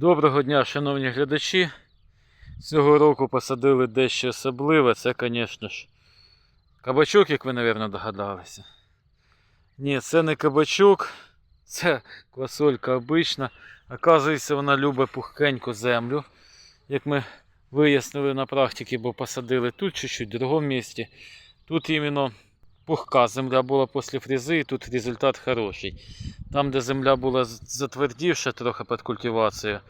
Доброго дня, шановні глядачі. Цього року посадили дещо особливе. Це, звісно ж, кабачок, як ви, мабуть, догадалися. Ні, це не кабачок, це квасолька обична. Оказується, вона любить пухкеньку землю. Як ми вияснили на практиці, бо посадили тут чуть-чуть, в другому місці. Тут іменно пухка земля була після фрези, і тут результат хороший. Там, де земля була затвердівша трохи під культивацією,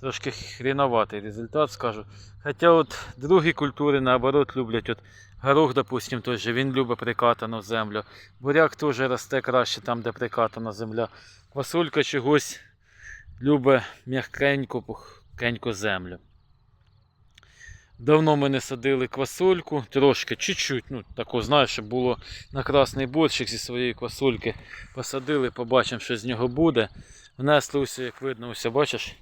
трошки хріноватий результат, скажу. Хоча от другі культури наоборот люблять. От горох, допустим, той же, він любить прикатану землю. Буряк теж росте краще там, де прикатана земля. Квасолька чогось любить м'якеньку, пухкеньку землю. Давно ми не садили квасольку, трошки, чуть-чуть, ну тако, знаєш, щоб було на красний борщик зі своєї квасольки. Посадили, побачимо, що з нього буде. Внесли усе, як видно, усе, бачиш?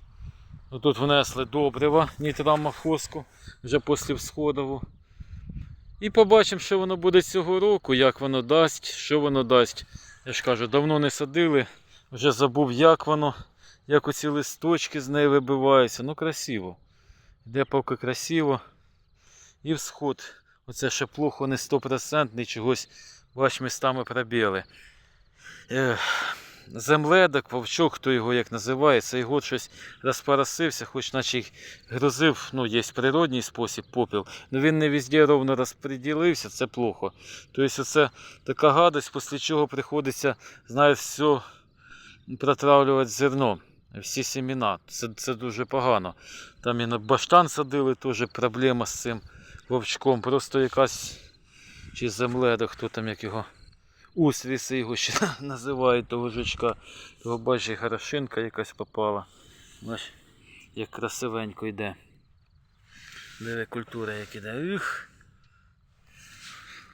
Ну, тут внесли добрива, нітрамофоску, вже після всходову. І побачимо, що воно буде цього року, як воно дасть, що воно дасть. Я ж кажу, давно не садили, вже забув, як воно, як оці листочки з неї вибиваються. Ну красиво. Йде поки красиво. І всход. Оце ще плохо не 100%, чогось бач містами пробіли. Земледок, вовчок, хто його як називає, цей год щось розпоросився, хоч наче й грозив, ну, є природній спосіб попіл, але він не везде ровно розподілився, це плохо. Тобто це така гадость, після чого приходиться, знаєш, все протравлювати зерно, всі семена. Це, це дуже погано. Там і на баштан садили, теж проблема з цим вовчком. Просто якась чи земледок, хто там як його. Устріси його ще називають того жучка. Того бачиш, горошинка якась попала. Бач, як красивенько йде. Диви культура як іде. Ух.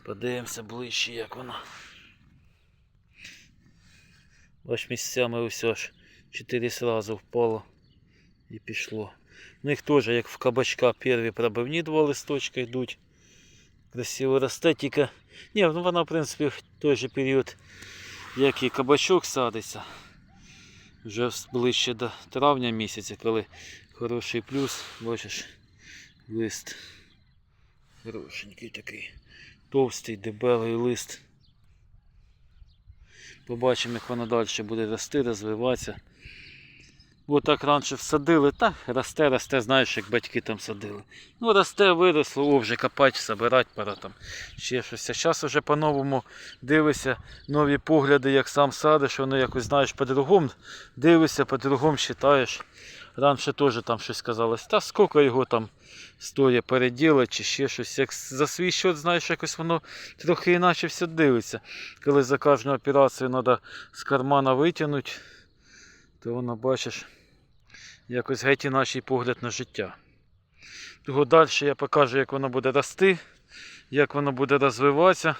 Подивимося ближче, як вона. Бач, місцями усе ж. Чотири сразу впало і пішло. В них теж, як в кабачка, перві пробивні два листочка йдуть. Красиво росте, тільки. Ні, ну вона, в принципі, в той же період, як і кабачок садиться. Вже ближче до травня місяця, коли хороший плюс, бачиш, лист. Хорошенький такий. Товстий, дебелий лист. Побачимо, як воно далі буде рости, розвиватися. Бо так раніше всадили, так росте, росте, знаєш, як батьки там садили. Ну, росте, виросло, о, вже копати, собирати пора там. Ще щось. А зараз вже по-новому дивишся, нові погляди, як сам садиш, воно якось знаєш по-другому. Дивишся, по-другому вважаєш. Раніше теж там щось казалось, та скільки його там стоїть переділати чи ще щось. Як за свій счет, знаєш, якось воно трохи іначе все дивиться. Коли за кожну операцію треба з кармана витягнути, то воно бачиш якось геть інакший погляд на життя. Того далі я покажу, як воно буде рости, як воно буде розвиватися.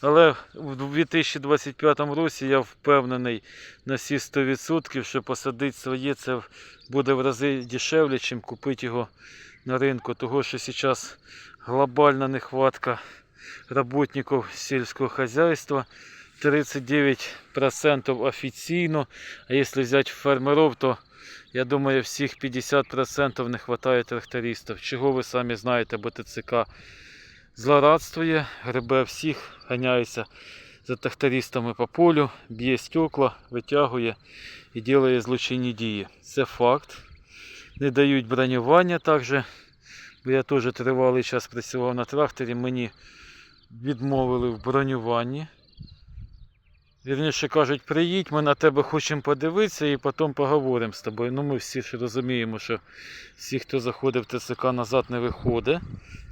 Але в 2025 році я впевнений на всі 100%, що посадити своє це буде в рази дешевле, ніж купити його на ринку. Того, що зараз глобальна нехватка працівників сільського хозяйства. 39% офіційно, а якщо взяти фермерів, то я думаю, всіх 50% не вистачає трактористів. Чого ви самі знаєте, бо ТЦК злорадствує, гребе всіх, ганяється за трактористами по полю, б'є стекла, витягує і робить злочинні дії. Це факт. Не дають бронювання також. Бо я теж тривалий час працював на тракторі, мені відмовили в бронюванні. Вірніше кажуть, приїдь, ми на тебе хочемо подивитися і потім поговоримо з тобою. Ну ми всі ж розуміємо, що всі, хто заходить в ТЦК назад не виходить.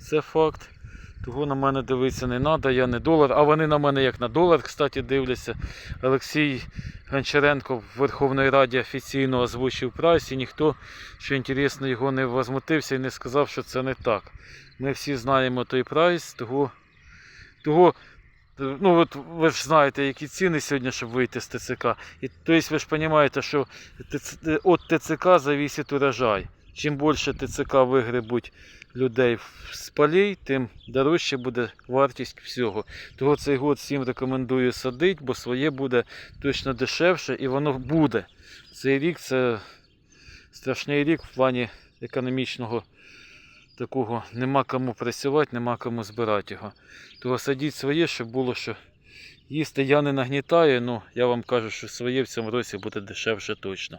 Це факт. Того на мене дивитися не треба, я не долар. А вони на мене як на долар, кстати, дивляться. Олексій Гончаренко в Верховній Раді офіційно озвучив прайс і ніхто, що інтересно, його не возмутився і не сказав, що це не так. Ми всі знаємо той прайс, того. того Ну, от ви ж знаєте, які ціни сьогодні, щоб вийти з ТЦК. І тобто ви ж розумієте, що від ТЦК зависить урожай. Чим більше ТЦК вигребуть людей з полей, тим дорожче буде вартість всього. Того цей год всім рекомендую садити, бо своє буде точно дешевше і воно буде. Цей рік це страшний рік в плані економічного такого нема кому працювати, нема кому збирати його. Того садіть своє, щоб було що їсти. Я не нагнітаю, але я вам кажу, що своє в цьому році буде дешевше точно.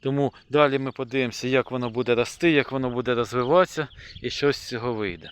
Тому далі ми подивимося, як воно буде рости, як воно буде розвиватися і що з цього вийде.